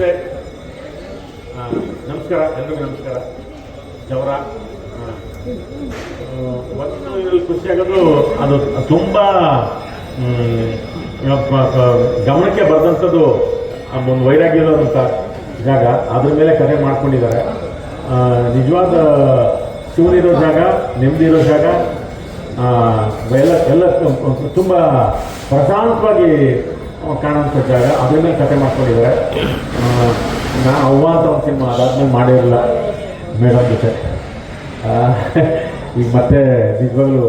ಆ, ನಮಸ್ಕಾರ ಎಲ್ರಿಗೂ ನಮಸ್ಕಾರ. ಜವರ ಒಂದು ಖುಷಿಯಾಗೋದು ಅದು ತುಂಬ ಗಮನಕ್ಕೆ ಬರೆದಂಥದ್ದು ಒಂದು ವೈರಾಗ್ಯ ಇರೋದಂಥ ಜಾಗ. ಅದ್ರ ಮೇಲೆ ಕರೆ ಮಾಡ್ಕೊಂಡಿದ್ದಾರೆ. ನಿಜವಾದ ಶಿವನಿರೋ ಜಾಗ ನೆಮ್ಮದಿ ಇರೋ ಜಾಗ ಎಲ್ಲ ಎಲ್ಲ ತುಂಬ ಪ್ರಶಾಂತವಾಗಿ ಕಾಣುವಂಥ ಜಾಗ. ಅದನ್ನೇ ಕತೆ ಮಾಡ್ಕೊಂಡಿದ್ದಾರೆ. ನಾ ಅವ್ವ ಅಂತ ಒಂದು ಸಿನಿಮಾ ಅದಾದ್ಮೇಲೆ ಮಾಡಿರಲಿಲ್ಲ ಮೇಡಮ್ ಜೊತೆ. ಈಗ ಮತ್ತೆ ನಿಜವಾಗ್ಲೂ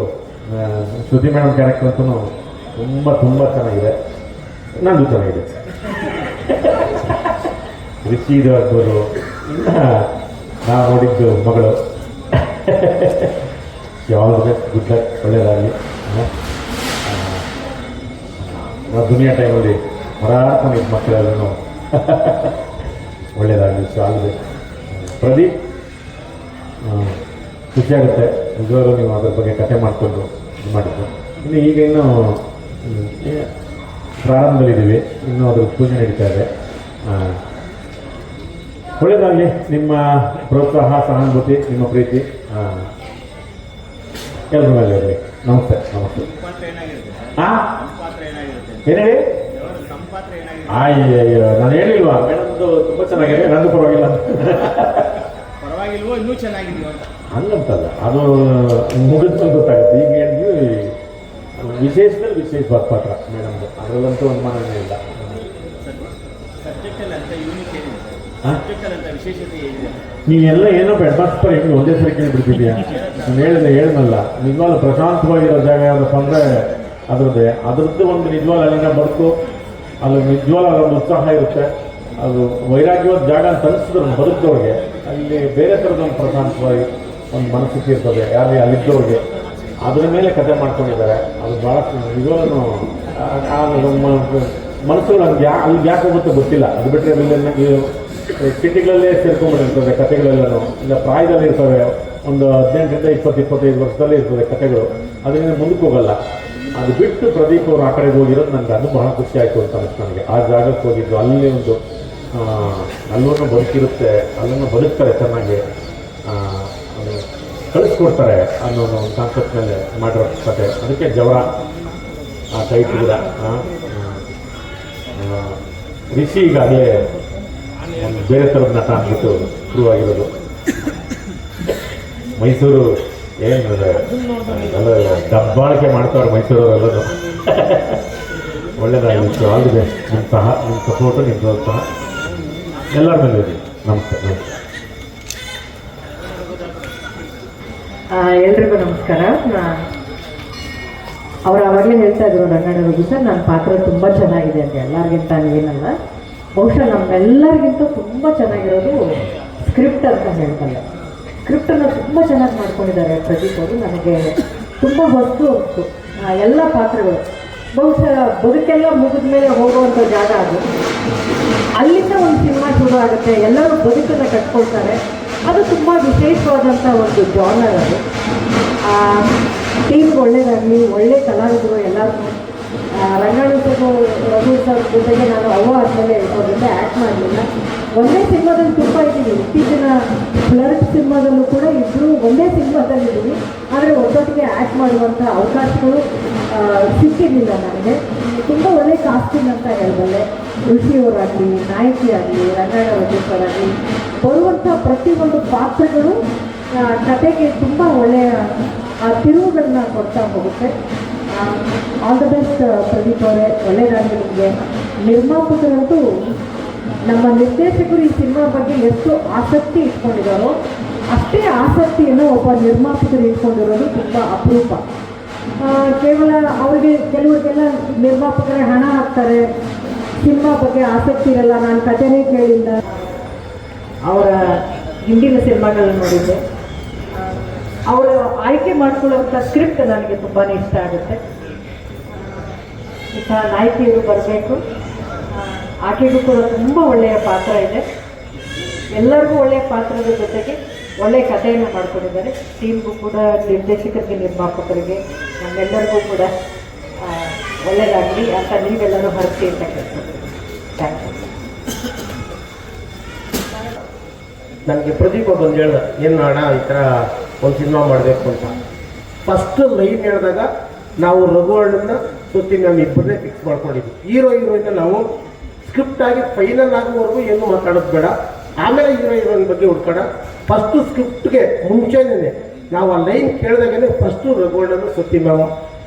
ಶ್ರುತಿ ಮೇಡಮ್ ಕ್ಯಾರೆಕ್ಟರ್ ಅಂತೂ ತುಂಬ ತುಂಬ ಚೆನ್ನಾಗಿದೆ. ನಂದು ಚೆನ್ನಾಗಿದೆ. ರುಚಿ ಇದು ಆಗ್ಬೋದು. ನಾ ನೋಡಿದ್ದು ಮಗಳು. ಯಾವಾಗ ಗುಡ್ ಲಕ್ ಒಳ್ಳೆಯದಾಗಲಿ ದುನಿಯಾ ಟೈಮಲ್ಲಿ ಮರಾಡ್ಕೊಂಡು ಇದು ಮಕ್ಕಳೆಲ್ಲರೂ ಒಳ್ಳೆಯದಾಗಲಿ ಆಗಿದೆ ಪ್ರದೀಪ್ ಖುಷಿಯಾಗುತ್ತೆ. ನಿಜವಾಗ್ಲೂ ನೀವು ಅದ್ರ ಬಗ್ಗೆ ಕತೆ ಮಾಡಿಕೊಂಡು ಇದು ಮಾಡಿದ್ದು. ಇನ್ನು ಈಗ ಇನ್ನೂ ಪ್ರಾರಂಭದಲ್ಲಿದ್ದೀವಿ. ಇನ್ನೂ ಅದ್ರ ಪೂಜೆ ನಡೀತಾ ಇದೆ. ಒಳ್ಳೆಯದಾಗಲಿ ನಿಮ್ಮ ಪ್ರೋತ್ಸಾಹ ಸಹಾನುಭೂತಿ ನಿಮ್ಮ ಪ್ರೀತಿ ಕೆಲಸ ಮೇಲೆ ಇರಲಿ. ನಮಸ್ತೆ ನಮಸ್ತೆ. ಪಾತ್ರ ಏನಾಗಿರುತ್ತೆ ಅಯ್ಯೋ ಏನು ನಾನು ಹೇಳಿಲ್ವಾ? ಮೇಡಮ್ದು ತುಂಬ ಚೆನ್ನಾಗಿದೆ ನಂದು ಪರವಾಗಿಲ್ಲ. ಪರವಾಗಿಲ್ವೋ ಇನ್ನೂ ಚೆನ್ನಾಗಿದೆಯೋ ಅಂತ. ಹಂಗಂತಲ್ಲ ಅದು ಮುಗಿದ್ಮೇಲೆ ಗೊತ್ತಾಗುತ್ತೆ. ಈಗ ಹೇಳಿದ್ವಿ ವಿಶೇಷದಲ್ಲಿ ವಿಶೇಷವಾದ ಪಾತ್ರ ಮೇಡಮ್ದು. ಅದರಲ್ಲಂತೂ ಅನುಮಾನನೇ ಇಲ್ಲ. ನೀವೆಲ್ಲ ಏನೋ ಅಡ್ವಾನ್ಸ್ ಪರ ಹೆಂಗೆ ಒಂದೇ ಸರಿ ಕೇಳಿಬಿಡ್ತಿದ್ಯಾ ನಾನು ಹೇಳಿದೆ ಹೇಳಿದ್ನಲ್ಲ ನಿಜವಾಗ್ಲೂ ಪ್ರಶಾಂತವಾಗಿರೋ ಜಾಗ ಯಾವುದಪ್ಪ ಅಂದರೆ ಅದ್ರದ್ದೇ, ಅದ್ರದ್ದು ಒಂದು ನಿಜವಾದ ಅಲ್ಲಿನ ಬದುಕು ಅಲ್ಲಿ ನಿಜವಾದ ಒಂದು ಉತ್ಸಾಹ ಇರುತ್ತೆ. ಅದು ವೈರಾಗ್ಯವಾದ ಜಾಗ ಅಂತ ಬದುಕಿದವ್ರಿಗೆ, ಅಲ್ಲಿ ಬೇರೆ ಥರದ ಒಂದು ಪ್ರಶಾಂತವಾಗಿ ಒಂದು ಮನಸ್ಥಿತಿ ಇರ್ತದೆ ಯಾರೇ ಅಲ್ಲಿದ್ದವ್ರಿಗೆ. ಅದ್ರ ಮೇಲೆ ಕತೆ ಮಾಡ್ಕೊಂಡಿದ್ದಾರೆ. ಅದು ಭಾಳ ನಿಜವಾಗ್ಲೂ ಮನಸ್ಸುಗಳು ಹಂಗೆ ಯಾ, ಅಲ್ಲಿ ಯಾಕೆ ಹೋಗುತ್ತೆ ಗೊತ್ತಿಲ್ಲ. ಅದು ಬಿಟ್ಟರೆ ಅಲ್ಲಿ ಸಿಟಿಗಳಲ್ಲೇ ಸೇರ್ಕೊಂಡ್ಬಿಟ್ಟಿರ್ತದೆ ಕತೆಗಳೆಲ್ಲನೂ ಇಲ್ಲ ಪ್ರಾಯದಲ್ಲಿ ಇರ್ತವೆ. ಒಂದು ಹದಿನೆಂಟರಿಂದ ಇಪ್ಪತ್ತು, ಇಪ್ಪತ್ತೈದು ವರ್ಷದಲ್ಲೇ ಇರ್ತದೆ ಕತೆಗಳು ಅದರಿಂದ ಮುಂದಕ್ಕೆ ಹೋಗಲ್ಲ. ಅದು ಬಿಟ್ಟು ಪ್ರದೀಪ್ ಅವರು ಆ ಕಡೆಗೆ ಹೋಗಿರೋದು ನನಗೆ ಅದು ಬಹಳ ಖುಷಿ ಆಯಿತು ಅಂತ ಅನಿಸ್ತು ನನಗೆ. ಆ ಜಾಗಕ್ಕೆ ಹೋಗಿದ್ದು ಅಲ್ಲಿ ಒಂದು ಅಲ್ಲೂ ಬದುಕಿರುತ್ತೆ ಅಲ್ಲೂ ಬದುಕ್ತಾರೆ ಚೆನ್ನಾಗಿ. ಕಳಿಸ್ಕೊಡ್ತಾರೆ ಅನ್ನೋ ಒಂದು ಕಾನ್ಸೆಪ್ಟ್ ಮೇಲೆ ಮಾಡಿರೋ ಕತೆ. ಅದಕ್ಕೆ ಜವರ ಆ ಕೈ ಆ, ರಿಷಿ ಈಗಾಗಲೇ ಬೇರೆ ಥರದ ನಟ ಅಂದ್ಬಿಟ್ಟು ಶುರು ಆಗಿರೋದು ಮೈಸೂರು ಏನು ಎಲ್ಲ ದಬ್ಬಾಳಿಕೆ ಮಾಡ್ತಾರೆ ಮೈಸೂರವರೆಲ್ಲರೂ ಒಳ್ಳೇದಾಗಿತ್ತು ಆಲ್ ದಿ ನಿಮ್ಮ ಸಹ ನಿಮ್ಮ ಸಪೋರ್ಟು ನಿಮ್ಮ ಪ್ರೋತ್ಸಾಹ ಎಲ್ಲರ ಮೇಲೆ ಇರಲಿ ನಮಸ್ತೆ ನಮಸ್ತೆ. ಎಲ್ರಿಗೂ ನಮಸ್ಕಾರ. ಅವ್ರು ಅವಾಗಲೇ ಹೇಳ್ತಾ ಇದ್ರು ರಂಗಣ್ಣ ಸರ್ ನನ್ನ ಪಾತ್ರ ತುಂಬ ಚೆನ್ನಾಗಿದೆ ಅಂತ. ಎಲ್ಲರಿಗಿಂತ ಏನಲ್ಲ ಬಹುಶಃ ನಮ್ಮೆಲ್ಲರಿಗಿಂತ ತುಂಬ ಚೆನ್ನಾಗಿರೋದು ಸ್ಕ್ರಿಪ್ಟ್ ಅಂತ ಹೇಳ್ತಾರೆ. ಸ್ಕ್ರಿಪ್ಟನ್ನು ತುಂಬ ಚೆನ್ನಾಗಿ ಮಾಡ್ಕೊಂಡಿದ್ದಾರೆ ಪ್ರದೀಪ್ ಅವರು. ನನಗೆ ತುಂಬ ಹೊಸ್ತು ಆ, ಎಲ್ಲ ಪಾತ್ರಗಳು. ಬಹುಶಃ ಬದುಕೆಲ್ಲ ಮುಗಿದ ಮೇಲೆ ಹೋಗುವಂಥ ಜಾಗ ಅದು. ಅಲ್ಲಿಂದ ಒಂದು ಸಿನಿಮಾ ಶುರು ಆಗುತ್ತೆ. ಎಲ್ಲರೂ ಬದುಕನ್ನು ಕಟ್ಕೊಳ್ತಾರೆ. ಅದು ತುಂಬ ವಿಶೇಷವಾದಂಥ ಒಂದು ಜಾನರ್ ಅದು. ಟೀಮ್ ಒಳ್ಳೇದಾಗಲಿ ಒಳ್ಳೆ ಕಲಾವಿದರು ಎಲ್ಲರೂ ರಂಗಾಣು ಸರ್ ರಘು ಸರ್ ಜೊತೆಗೆ ನಾನು ಅವ್ವ ಆದಮೇಲೆ ಅವ್ರ ಜೊತೆ ಆ್ಯಕ್ಟ್ ಮಾಡಲಿಲ್ಲ. ಒಂದೇ ಸಿನಿಮಾದಲ್ಲಿ ತುಂಬ ಇದ್ದೀವಿ. ಇತ್ತೀಚಿನ ಫ್ಲರ್ಟ್ ಸಿನಿಮಾದಲ್ಲೂ ಕೂಡ ಇಬ್ಬರು ಒಂದೇ ಸಿನಿಮಾದಲ್ಲಿ ಇದ್ದೀವಿ ಆದರೆ ಒಬ್ಬೊಟ್ಟಿಗೆ ಆ್ಯಕ್ಟ್ ಮಾಡುವಂಥ ಅವಕಾಶಗಳು ಸಿಕ್ಕಿರಲಿಲ್ಲ ನನಗೆ ತುಂಬ ಒಳ್ಳೆ ಕಾಸ್ಟಿಂಗ್ ಅಂತ ಹೇಳಬಲ್ಲೆ. ಋಷಿಯವರಾಗಲಿ ನಾಯಕಿ ಆಗಲಿ ರಂಗಾಯಣ ರಜೇಶ್ವರಾಗಲಿ ಬರುವಂಥ ಪ್ರತಿಯೊಂದು ಪಾತ್ರಗಳು ಕತೆಗೆ ತುಂಬ ಒಳ್ಳೆಯ ತಿರುವುಗಳನ್ನ ಕೊಡ್ತಾ ಹೋಗುತ್ತೆ. ಆಲ್ ದ ಬೆಸ್ಟ್ ಪ್ರದೀಪ್ ಅವರೇ. ಒಳ್ಳೆಯದಾಗಿ ನಿಮಗೆ. ನಿರ್ಮಾಪಕರಂತೂ ನಮ್ಮ ನಿರ್ದೇಶಕರು ಈ ಸಿನಿಮಾ ಬಗ್ಗೆ ಎಷ್ಟು ಆಸಕ್ತಿ ಇಟ್ಕೊಂಡಿದ್ದಾರೋ, ಅಷ್ಟೇ ಆಸಕ್ತಿಯನ್ನು ಒಬ್ಬ ನಿರ್ಮಾಪಕರು ಇಟ್ಕೊಂಡಿರೋದು ತುಂಬ ಅಪರೂಪ. ಕೇವಲ ಅವರಿಗೆ ಕೆಲವರಿಗೆಲ್ಲ ನಿರ್ಮಾಪಕರೇ ಹಣ ಹಾಕ್ತಾರೆ, ಸಿನಿಮಾ ಬಗ್ಗೆ ಆಸಕ್ತಿ ಇರಲ್ಲ, ನಾನು ಕಥೆನೇ ಕೇಳಿಲ್ಲ. ಅವರ ಹಿಂದಿನ ಸಿನಿಮಾಗಳನ್ನ ನೋಡಿದ್ದೆ. ಅವರು ಆಯ್ಕೆ ಮಾಡ್ಕೊಳ್ಳುವಂಥ ಸ್ಕ್ರಿಪ್ಟ್ ನನಗೆ ತುಂಬಾ ಇಷ್ಟ ಆಗುತ್ತೆ. ಇಂಥ ನಾಯಕಿಯರು ಬರಬೇಕು. ಆಕೆಗೂ ಕೂಡ ತುಂಬ ಒಳ್ಳೆಯ ಪಾತ್ರ ಇದೆ. ಎಲ್ಲರಿಗೂ ಒಳ್ಳೆಯ ಪಾತ್ರದ ಜೊತೆಗೆ ಒಳ್ಳೆಯ ಕಥೆಯನ್ನು ಮಾಡಿಕೊಂಡಿದ್ದಾರೆ. ಟೀಮ್ಗೂ ಕೂಡ ನಿರ್ದೇಶಕರಿಗೆ, ನಿರ್ಮಾಪಕರಿಗೆ, ನಮ್ಮೆಲ್ಲರಿಗೂ ಕೂಡ ಒಳ್ಳೆಯದಾಗಲಿ ಅಂತ ನೀವೆಲ್ಲರೂ ಹರಸಿ ಅಂತ ಕೇಳ್ತೀನಿ ಥ್ಯಾಂಕ್ ಯು ನನಗೆ ಪ್ರದೀಪ ಬಂದು ಹೇಳ್ದ, ಏನು ಮಾಡ ಈ ಥರ ಒಂದು ಸಿನಿಮಾ ಮಾಡಬೇಕು ಅಂತ. ಫಸ್ಟ್ ಲೈನ್ ಹೇಳಿದಾಗ ನಾವು ರಘುವರ್ಣನ ಸುತ್ತಿ ನಮ್ಮ ಇಬ್ಬರನ್ನೇ ಫಿಕ್ಸ್ ಮಾಡ್ಕೊಂಡಿದ್ವಿ ಹೀರೋ ಹೀರೋಯಿನ್ ನಾವು ಸ್ಕ್ರಿಪ್ಟ್ ಆಗಿ ಫೈನಲ್ ಆಗುವವರೆಗೂ ಏನು ಮಾತಾಡೋದು ಬೇಡ. ಆಮೇಲೆ ಹೀರೋ ಹೀರೋಯಿನ್ ಬಗ್ಗೆ ಹುಡ್ಕೋಣ. ಫಸ್ಟು ಸ್ಕ್ರಿಪ್ಟ್ಗೆ ಮುಂಚೆನೇ ನಾವು ಆ ಲೈನ್ ಕೇಳಿದಾಗಲೇ ಫಸ್ಟು ರಘುವಣ್ಣನ ಸುತ್ತಿ ಮ್ಯಾಮ್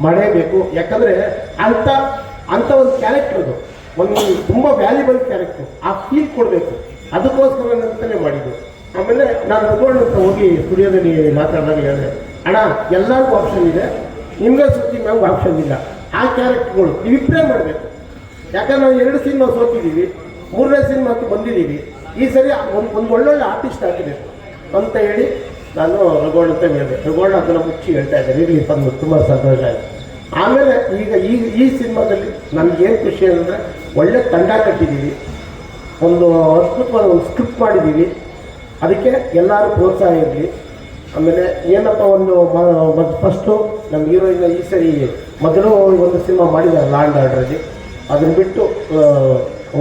ಮಾಡೇಬೇಕು. ಯಾಕಂದರೆ ಅಂಥ ಅಂಥ ಒಂದು ಕ್ಯಾರೆಕ್ಟರ್ ಅದು. ಒಂದು ತುಂಬ ವ್ಯಾಲ್ಯೂಬಲ್ ಕ್ಯಾರೆಕ್ಟರ್ ಆ ಫೀಲ್ ಕೊಡಬೇಕು. ಅದಕ್ಕೋಸ್ಕರ ಅಂತಲೇ ಮಾಡಿದ್ದು. ಆಮೇಲೆ ನಾನು ರಗೋಲ್ಡ್ ಅಂತ ಹೋಗಿ ಸ್ಟುಡಿಯೋದಲ್ಲಿ ಮಾತಾಡಿದಾಗ ಹೇಳಿದೆ, ಅಣ್ಣ, ಎಲ್ಲರಿಗೂ ಆಪ್ಷನ್ ಇದೆ. ನಿಮಗೆ ಸುತ್ತಿ ಮ್ಯಾಮ್ಗೆ ಆಪ್ಷನ್ ಇಲ್ಲ. ಆ ಕ್ಯಾರೆಕ್ಟರ್ಗಳು ನೀವಿಬ್ಬರೇ ಮಾಡಬೇಕು. ಯಾಕಂದ್ರೆ ನಾವು ಎರಡು ಸಿನಿಮಾ ಸೋತಿದ್ದೀವಿ. ಮೂರನೇ ಸಿನಿಮಾಕ್ಕೆ ಬಂದಿದ್ದೀವಿ. ಈ ಸರಿ ಒಂದು ಒಂದು ಒಳ್ಳೊಳ್ಳೆ ಆರ್ಟಿಸ್ಟ್ ಹಾಕಿದೆ ಅಂತ ಹೇಳಿ ನಾನು ರಘೋಣ ಅಂತ ಹೇಳಿದೆ. ರಘೋಣ ಅದನ್ನು ಮುಚ್ಚಿ ಹೇಳ್ತಾ ಇದ್ದಾರೆ. ಇರಲಿ ತಂದು ತುಂಬ ಸಂತೋಷ ಆಯಿತು. ಆಮೇಲೆ ಈಗ ಈ ಈ ಸಿನಿಮಾದಲ್ಲಿ ನನಗೇನು ಖುಷಿ ಅಂದರೆ ಒಳ್ಳೆ ತಂಡ ಕಟ್ಟಿದ್ದೀವಿ. ಒಂದು ಅದ್ಭುತವಾದ ಒಂದು ಸ್ಕ್ರಿಪ್ಟ್ ಮಾಡಿದ್ದೀವಿ. ಅದಕ್ಕೆ ಎಲ್ಲರೂ ಪ್ರೋತ್ಸಾಹ ಇರಲಿ. ಆಮೇಲೆ ಏನಪ್ಪ ಒಂದು ಫಸ್ಟು ನಮ್ಮ ಹೀರೋಯಿನ್ ಈ ಸರಿ ಮೊದಲು ಒಂದು ಸಿನಿಮಾ ಮಾಡಿದ್ದಾರೆ ಲಾಂಡ್ ಆರ್ಡ್ರಲ್ಲಿ ಅದನ್ನು ಬಿಟ್ಟು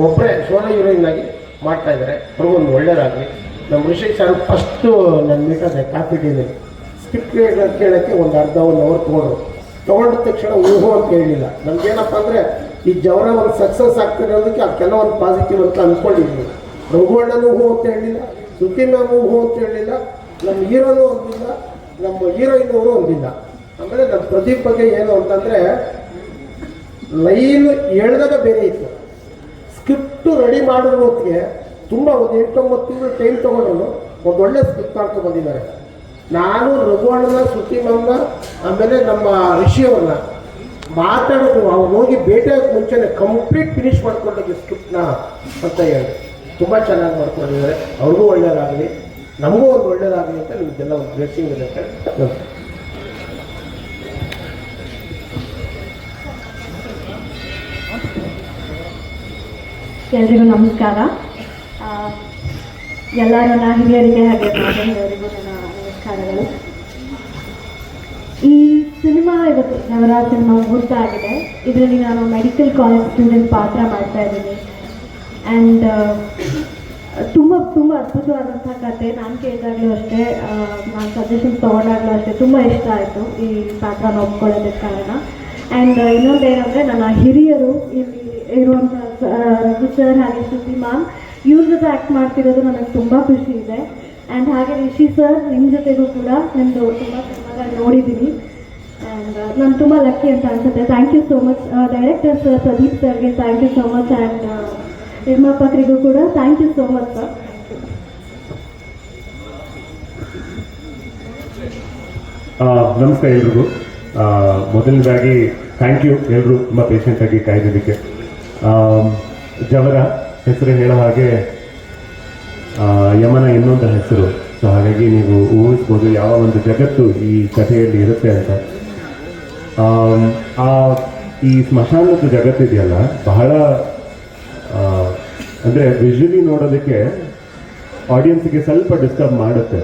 ಒಬ್ಬರೇ ಸೋಲೋ ಹೀರೋಯಿನ್ ಆಗಿ ಮಾಡ್ತಾ ಇದ್ದಾರೆ ಒಂದು ಒಳ್ಳೆಯದಾಗಲಿ ನಮ್ಮ ಋಷಿ ಸರ್ ಫಸ್ಟು ನನ್ನ ಮೀಟಾದೆ ಕಾಫಿ ಟೀನಲ್ಲಿ ಸ್ಕ್ರಿಪ್ಟ್ ಕೇಳೋಕ್ಕೆ ಒಂದು ಅರ್ಧ, ಒಂದು ಅವರ್ ತೊಗೊಂಡ್ರು. ತೊಗೊಂಡ ತಕ್ಷಣ ಊಹು ಅಂತ ಹೇಳಿಲ್ಲ. ನಮ್ಗೇನಪ್ಪ ಅಂದರೆ, ಈ ಜವರ ಒಂದು ಸಕ್ಸಸ್ ಆಗ್ತಿರೋದಕ್ಕೆ ಅದು ಕೆಲವೊಂದು ಪಾಸಿಟಿವ್ ಅಂತ ಅಂದ್ಕೊಂಡಿದ್ವಿ ರಘುವಣ್ಣನೂ ಹೂ ಅಂತ ಹೇಳಿಲ್ಲ ಸುತ್ತಿನ ಹೂ ಅಂತ ಹೇಳಿಲ್ಲ, ನಮ್ಮ ಹೀರೋನು ಒಂದಿಲ್ಲ ನಮ್ಮ ಹೀರೋಯಿನ್ ಅವರು ಒಂದಿಲ್ಲ ಆಮೇಲೆ ನಮ್ಮ ಪ್ರದೀಪ್ ಬಗ್ಗೆ ಏನು ಅಂತಂದರೆ ಲೈನ್ ಹೇಳಿದಾಗ ಬೇರೆ ಇತ್ತು. ಸ್ಕ್ರಿಪ್ಟು ರೆಡಿ ಮಾಡಿರೋ ಹೊತ್ತಿಗೆ ತುಂಬ ಒಂದು ಎಂಟೊಂಬತ್ತು ತಿಂಗಳು ಟೈಮ್ ತೊಗೊಂಡು ಒಂದು ಒಳ್ಳೆ ಸ್ಕ್ರಿಪ್ಟ್ ಮಾಡ್ಕೊಂಡು ಬಂದಿದ್ದಾರೆ. ನಾನು ರಘುವಣ್ಣನ ಮಂಗ ಆಮೇಲೆ ನಮ್ಮ ಋಷಿಯವ್ರನ್ನ ಮಾತಾಡೋದು, ಅವ್ರು ಹೋಗಿ ಭೇಟಿಯಾಗಿ ಮುಂಚೆನೆ ಕಂಪ್ಲೀಟ್ ಫಿನಿಶ್ ಮಾಡ್ಕೊಂಡಿದ್ದೆ ಸ್ಕ್ರಿಪ್ಟ್ನ ಅಂತ ಹೇಳಿ. ತುಂಬ ಚೆನ್ನಾಗಿ ಮಾಡ್ಕೊಂಡಿದ್ದಾರೆ. ಅವ್ರಿಗೂ ಒಳ್ಳೇದಾಗಲಿ, ನಮಗೂ ಒಂದು ಒಳ್ಳೇದಾಗಲಿ ಅಂತ ನಿಮಗೆಲ್ಲ ಒಂದು ಬ್ಲೆಸ್ಸಿಂಗ್ ಇದೆ ಅಂತ ಎಲ್ರಿಗೂ ನಮಸ್ಕಾರ. ಎಲ್ಲ ನನ್ನ ಹಿರಿಯರಿಗೆ ಹಾಗೆ ಎಲ್ಲರಿಗೂ ನನ್ನ ನಮಸ್ಕಾರಗಳು. ಈ ಸಿನಿಮಾ ಇವತ್ತು ನವರಾತ್ರಿ ಸಿನಿಮಾ ಮುಹೂರ್ತ ಆಗಿದೆ. ಇದರಲ್ಲಿ ನಾನು ಮೆಡಿಕಲ್ ಕಾಲೇಜ್ ಸ್ಟೂಡೆಂಟ್ ಪಾತ್ರ ಮಾಡ್ತಾ ಇದ್ದೀನಿ. ಆ್ಯಂಡ್ ತುಂಬ ತುಂಬ ಅದ್ಭುತವಾದಂಥ ಕತೆ. ನಾನು ಕೇಳಿದಾಗಲೂ ಅಷ್ಟೇ ನಾನು ಸಜೆಷನ್ಸ್ ತೊಗೊಂಡಾಗಲೂ ಅಷ್ಟೇ ತುಂಬ ಇಷ್ಟ ಆಯಿತು ಈ ಪಾತ್ರ ಒಪ್ಕೊಳ್ಳೋದಕ್ಕೆ ಕಾರಣ. ಆ್ಯಂಡ್ ಇನ್ನೊಂದು ಏನಂದರೆ ನನ್ನ ಹಿರಿಯರು ಇಲ್ಲಿ ಇರುವಂಥ ಸರ್ ಹಾಗೆ ಶ್ರುತಿ ಮ್ಯಾಮ್ ಇವ್ರ ಜೊತೆ ಆ್ಯಕ್ಟ್ ಮಾಡ್ತಿರೋದು ನನಗೆ ತುಂಬ ಖುಷಿ ಇದೆ. ಆ್ಯಂಡ್ ಹಾಗೆ ರಿಷಿ ಸರ್ ನಿಮ್ಮ ಜೊತೆಗೂ ಕೂಡ ನಿಮ್ಮದು ತುಂಬ ಸಿನಿಮಾಗಳು ನೋಡಿದ್ದೀನಿ ಆ್ಯಂಡ್ ನಾನು ತುಂಬ ಲಕ್ಕಿ ಅಂತ ಅನ್ಸುತ್ತೆ. Thank you so much director sir Pradeep ಸರ್ಗೆ thank you so much and ನಿರ್ಮಾಪಕರಿಗೂ ಕೂಡ thank you so much sir ನಮಸ್ತೆ ಎಲ್ರಿಗೂ. ಮೊದಲನೇದಾಗಿ ಥ್ಯಾಂಕ್ ಯು ಎಲ್ಲರೂ ತುಂಬ ಪೇಷಂಟಾಗಿ ಕಾಯ್ದಿದ್ದಕ್ಕೆ. ಜವರ ಹೆಸರು ಹೇಳೋ ಹಾಗೆ ಯಮನ ಇನ್ನೊಂದು ಹೆಸರು. ಸೊ ಹಾಗಾಗಿ ನೀವು ಊಹಿಸ್ಬೋದು ಯಾವ ಒಂದು ಜಗತ್ತು ಈ ಕಥೆಯಲ್ಲಿ ಇರುತ್ತೆ ಅಂತ. ಆ, ಈ ಸ್ಮಶಾನದ ಜಗತ್ತಿದೆಯಲ್ಲ, ಬಹಳ ಅಂದರೆ ವಿಜುಲಿ ನೋಡೋದಕ್ಕೆ ಆಡಿಯನ್ಸ್ಗೆ ಸ್ವಲ್ಪ ಡಿಸ್ಟರ್ಬ್ ಮಾಡುತ್ತೆ.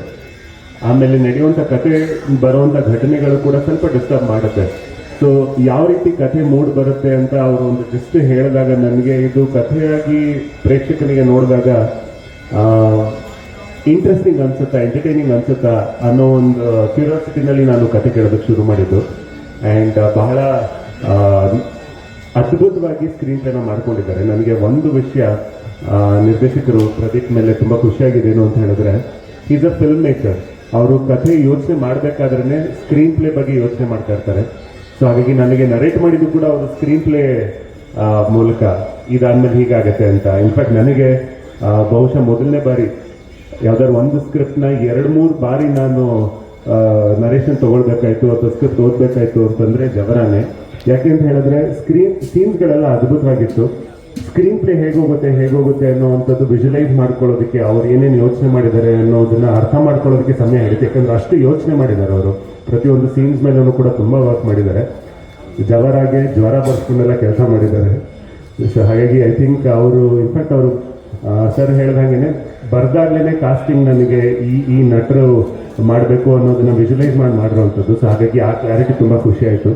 ಆಮೇಲೆ ನಡೆಯುವಂಥ ಕತೆ ಬರುವಂಥ ಘಟನೆಗಳು ಕೂಡ ಸ್ವಲ್ಪ ಡಿಸ್ಟರ್ಬ್ ಮಾಡುತ್ತೆ. ಸೊ ಯಾವ ರೀತಿ ಕಥೆ ಮೂಡ್ ಬರುತ್ತೆ ಅಂತ ಅವರು ಒಂದು ಜಸ್ಟ್ ಹೇಳಿದಾಗ ನನಗೆ ಇದು ಕಥೆಯಾಗಿ ಪ್ರೇಕ್ಷಕನಿಗೆ ನೋಡಿದಾಗ ಇಂಟ್ರೆಸ್ಟಿಂಗ್ ಅನ್ಸುತ್ತಾ ಎಂಟರ್ಟೈನಿಂಗ್ ಅನ್ಸುತ್ತಾ ಅನ್ನೋ ಒಂದು ಕ್ಯೂರಿಯಾಸಿಟಿನಲ್ಲಿ ನಾನು ಕತೆ ಕೇಳೋದಕ್ಕೆ ಶುರು ಮಾಡಿದ್ದು. ಆ್ಯಂಡ್ ಬಹಳ ಅದ್ಭುತವಾಗಿ ಸ್ಕ್ರೀನ್ ಪ್ಲೇನ ಮಾಡ್ಕೊಂಡಿದ್ದಾರೆ. ನನಗೆ ಒಂದು ವಿಷಯ ನಿರ್ದೇಶಕರು ಪ್ರದೀಪ್ ಮೇಲೆ ತುಂಬ ಖುಷಿಯಾಗಿದ್ದೇನು ಅಂತ ಹೇಳಿದ್ರೆ ಈಸ್ ಅ ಫಿಲ್ಮ್ ಮೇಕರ್ ಅವರು ಕಥೆ ಯೋಚನೆ ಮಾಡಬೇಕಾದ್ರೆ ಸ್ಕ್ರೀನ್ ಪ್ಲೇ ಬಗ್ಗೆ ಯೋಚನೆ ಮಾಡ್ತಾ ಇರ್ತಾರೆ. ಸೊ ಹಾಗಾಗಿ ನನಗೆ ನರೇಟ್ ಮಾಡಿದ್ದು ಕೂಡ ಅವರು ಸ್ಕ್ರೀನ್ ಪ್ಲೇ ಮೂಲಕ. ಇದಾದ್ಮೇಲೆ ಹೀಗಾಗತ್ತೆ ಅಂತ. ಇನ್ಫ್ಯಾಕ್ಟ್ ನನಗೆ ಬಹುಶಃ ಮೊದಲನೇ ಬಾರಿ, ಯಾವ್ದಾದ್ರು ಒಂದು ಸ್ಕ್ರಿಪ್ಟ್ನ ಎರಡು ಮೂರು ಬಾರಿ ನಾನು ನರೇಷನ್ ತಗೊಳ್ಬೇಕಾಯ್ತು ಅಥವಾ ಸ್ಕ್ರಿಪ್ಟ್ ಓದಬೇಕಾಯ್ತು ಅಂತಂದ್ರೆ ಜವರಾನೆ. ಯಾಕೆ ಅಂತ ಹೇಳಿದ್ರೆ ಸ್ಕ್ರೀನ್ ಸೀನ್ಸ್ಗಳೆಲ್ಲ ಅದ್ಭುತವಾಗಿತ್ತು. ಸ್ಕ್ರೀನ್ ಪ್ಲೇ ಹೇಗೋಗುತ್ತೆ ಹೇಗೋಗುತ್ತೆ ಅನ್ನೋವಂಥದ್ದು ವಿಜುಲೈಸ್ ಮಾಡ್ಕೊಳ್ಳೋದಕ್ಕೆ ಅವ್ರು ಏನೇನು ಯೋಚನೆ ಮಾಡಿದ್ದಾರೆ ಅನ್ನೋದನ್ನ ಅರ್ಥ ಮಾಡ್ಕೊಳ್ಳೋದಕ್ಕೆ ಸಮಯ ಆಗುತ್ತೆ ಯಾಕಂದ್ರೆ ಅಷ್ಟು ಯೋಚನೆ ಮಾಡಿದ್ದಾರೆ ಅವರು. ಪ್ರತಿಯೊಂದು ಸೀನ್ಸ್ ಮೇಲೂ ಕೂಡ ತುಂಬ ವರ್ಕ್ ಮಾಡಿದ್ದಾರೆ. ಜವರಾಗೆ ಜ್ವರ ಬರ್ಸ್ಕೊಂಡೆಲ್ಲ ಕೆಲಸ ಮಾಡಿದ್ದಾರೆ. ಸೊ ಹಾಗಾಗಿ ಐ ಥಿಂಕ್ ಅವರು ಇನ್ಫ್ಯಾಕ್ಟ್ ಅವರು ಸರ್ ಹೇಳ್ದಂಗೆ ಬರ್ದಾಗ್ಲೇ ಕಾಸ್ಟಿಂಗ್ ನನಗೆ ಈ ಈ ನಟರು ಮಾಡಬೇಕು ಅನ್ನೋದನ್ನ ವಿಜುವಲೈಸ್ ಮಾಡಿ ಮಾಡಿರುವಂಥದ್ದು ಸೊ ಹಾಗಾಗಿ ಆ ಕ್ಲಾರಿಟಿ ತುಂಬ ಖುಷಿ ಆಯಿತು.